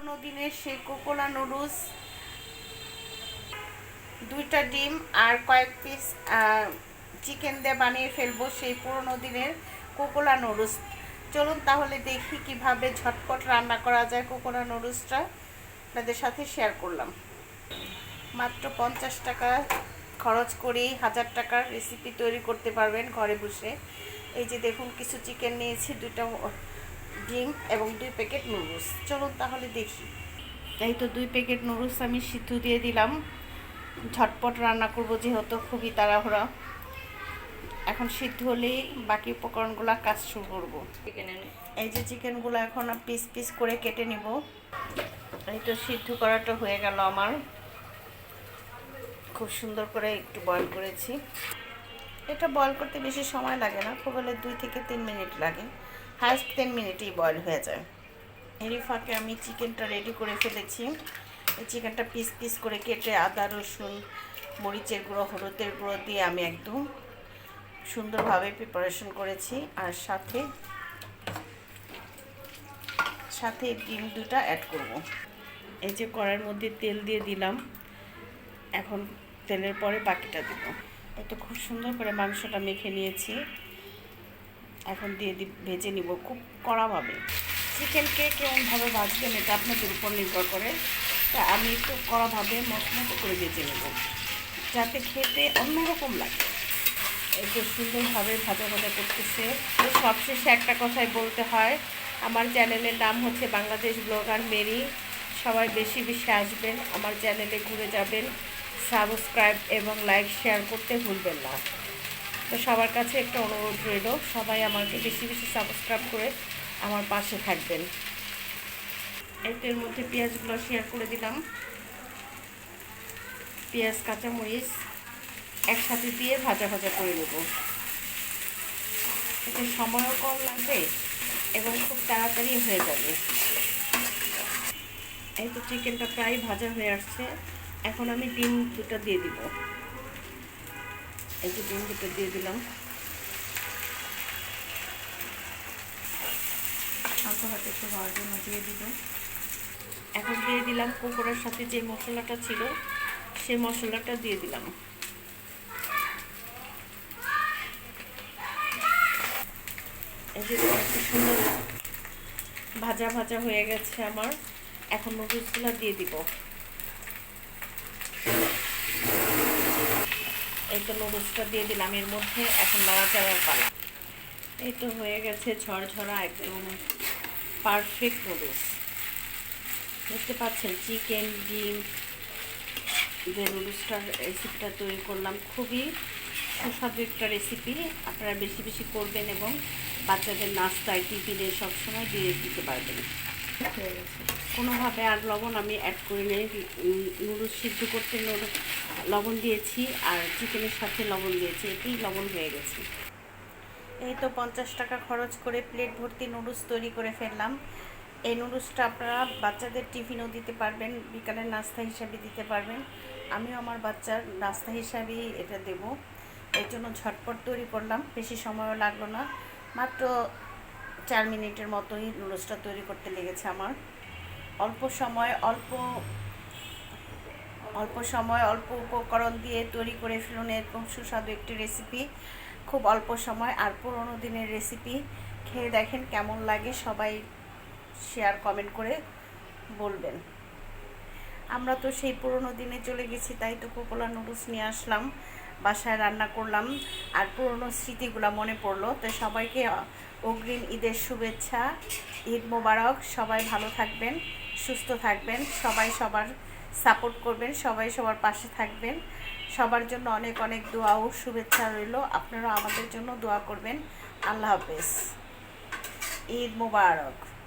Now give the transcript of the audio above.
পুরোনো দিনের সেই কোকোলা নুডলস, দুইটা ডিম আর কয়েক পিস চিকেন দিয়ে বানিয়ে ফেলব সেই পুরোনো দিনের কোকোলা নুডলস। চলুন তাহলে দেখি কীভাবে ঝটপট রান্না করা যায় কোকোলা নুডলসটা। আপনাদের সাথে শেয়ার করলাম। মাত্র পঞ্চাশ টাকা খরচ করেই হাজার টাকার রেসিপি তৈরি করতে পারবেন ঘরে বসে। এই যে দেখুন, কিছু চিকেন নিয়েছি দুটো ডিম এবং দুই প্যাকেট নুডলস। চলুন তাহলে দেখি। এই তো দুই প্যাকেট নুডলস আমি সিদ্ধ দিয়ে দিলাম। ঝটপট রান্না করব যেহেতু খুবই তাড়াহুড়া। এখন সিদ্ধ হলেই বাকি উপকরণগুলো কাজ শুরু করব। এই যে চিকেনগুলো এখন পিস পিস করে কেটে নিব। এই তো সিদ্ধ করাটা হয়ে গেল আমার। খুব সুন্দর করে একটু বয়ল করেছি। এটা বয়ল করতে বেশি সময় লাগে না খুব হলে দুই থেকে তিন মিনিট লাগে। হায়েস্ট তিন মিনিটেই বয়ল হয়ে যায়। এরই ফাঁকে আমি চিকেনটা রেডি করে ফেলেছি। এই চিকেনটা পিস পিস করে কেটে আদা, রসুন, মরিচের গুঁড়ো, হলুদের গুঁড়ো দিয়ে আমি একদম সুন্দরভাবে প্রিপারেশন করেছি। আর সাথে সাথে ডিম দুটা অ্যাড করব। এই যে কড়াইয়ের মধ্যে তেল দিয়ে দিলাম। এখন তেলের পরে বাকিটা দিব। এটা খুব সুন্দর করে মাংসটা মেখে নিয়েছি। এখন দিয়ে দি, ভেজে নিব, খুব কড়াভাবে চিকেনকে কেমনভাবে ভাজবেন এটা আপনাদের উপর নির্ভর করে। তা আমি একটু কড়াভাবে মশমতো করে ভেজে নেব, যাতে খেতে অন্যরকম লাগে। একটু সুন্দরভাবে ভাজা ভাজা করতেছে। তো সবশেষে একটা কথাই বলতে হয়, আমার চ্যানেলের নাম হচ্ছে বাংলাদেশ ব্লগার মেরি। সবাই বেশি বেশি আসবেন, আমার চ্যানেলে ঘুরে যাবেন। সাবস্ক্রাইব এবং লাইক শেয়ার করতে ভুলবেন না। তো সবার কাছে একটা অনুরোধ রইল, সবাই আমাকে বেশি বেশি সাবস্ক্রাইব করে আমার পাশে থাকবেন। এর মধ্যে পেঁয়াজগুলো শেয়ার করে দিলাম। পেঁয়াজ, কাঁচামরিচ একসাথে দিয়ে ভাজা ভাজা করে নেব। এতে সময়ও কম লাগবে এবং খুব তাড়াতাড়ি হয়ে যাবে। এই তো চিকেনটা প্রায় ভাজা হয়ে আসছে। এখন আমি ডিম দুটো দিয়ে দিব। যে ডিম দুটো দিয়ে দিলাম। অল্প হাতে একটু হওয়ার জন্য দিয়ে দিব। এখন দিয়ে দিলাম কুকুরের সাথে যে মশলাটা ছিল সেই মশলাটা দিয়ে দিলাম। একটু সুন্দর ভাজা ভাজা হয়ে গেছে আমার। এখন নুডলসগুলো দিয়ে দিব। এই তো নুডলসটা দিয়ে দিলাম, এর মধ্যে এখন নাড়াচাড়ার পালা। এই তো হয়ে গেছে ঝরঝরা একদম পারফেক্ট নুডলস। দেখতে পাচ্ছেন, চিকেন, ডিম, যে নুডলসটার রেসিপিটা তৈরি করলাম, খুবই সুস্বাদু একটা রেসিপি আপনারা বেশি বেশি করবেন এবং বাচ্চাদের নাস্তায় টিফিনে সবসময় দিয়ে দিতে পারবেন। কোনোভাবে আর লবণ আমি অ্যাড করি নেই নুডলস সিদ্ধ করতে লবণ দিয়েছি আর চিকেনের সাথে লবণ দিয়েছি, এতেই লবণ হয়ে গেছে। এই তো পঞ্চাশ টাকা খরচ করে প্লেট ভর্তি নুডলস তৈরি করে ফেললাম। এই নুডলসটা আপনারা বাচ্চাদের টিফিনও দিতে পারবেন, বিকালের নাস্তা হিসাবে দিতে পারবেন। আমিও আমার বাচ্চার নাস্তা হিসাবেই এটা দেব। এর জন্য ঝটপট তৈরি করলাম, বেশি সময়ও লাগল না। মাত্র চার মিনিটের মতোই নুডলসটা তৈরি করতে লেগেছে আমার। অল্প সময়, অল্প অল্প সময় অল্প উপকরণ দিয়ে তৈরি করে ফেলুন। এরকম সুস্বাদু একটি রেসিপি খুব অল্প সময় আর পুরোনো দিনের রেসিপি খেয়ে দেখেন কেমন লাগে, সবাই শেয়ার কমেন্ট করে বলবেন। আমরা তো সেই পুরোনো দিনে চলে গেছি, তাই তো কোকোলা নুডলস নিয়ে আসলাম, বাসায় রান্না করলাম, আর পুরোনো স্মৃতিগুলো মনে পড়ল। তো সবাইকে অগ্রিম ঈদের শুভেচ্ছা, ঈদ মোবারক, সবাই ভালো থাকবেন, সুস্থ থাকবেন, সবাই সবার সাপোর্ট করবেন, সবাই সবার পাশে থাকবেন। সবার জন্য অনেক অনেক দোয়া ও শুভেচ্ছা রইল। আপনারা আমাদের জন্য দোয়া করবেন। আল্লাহ হাফেজ। ঈদ মোবারক।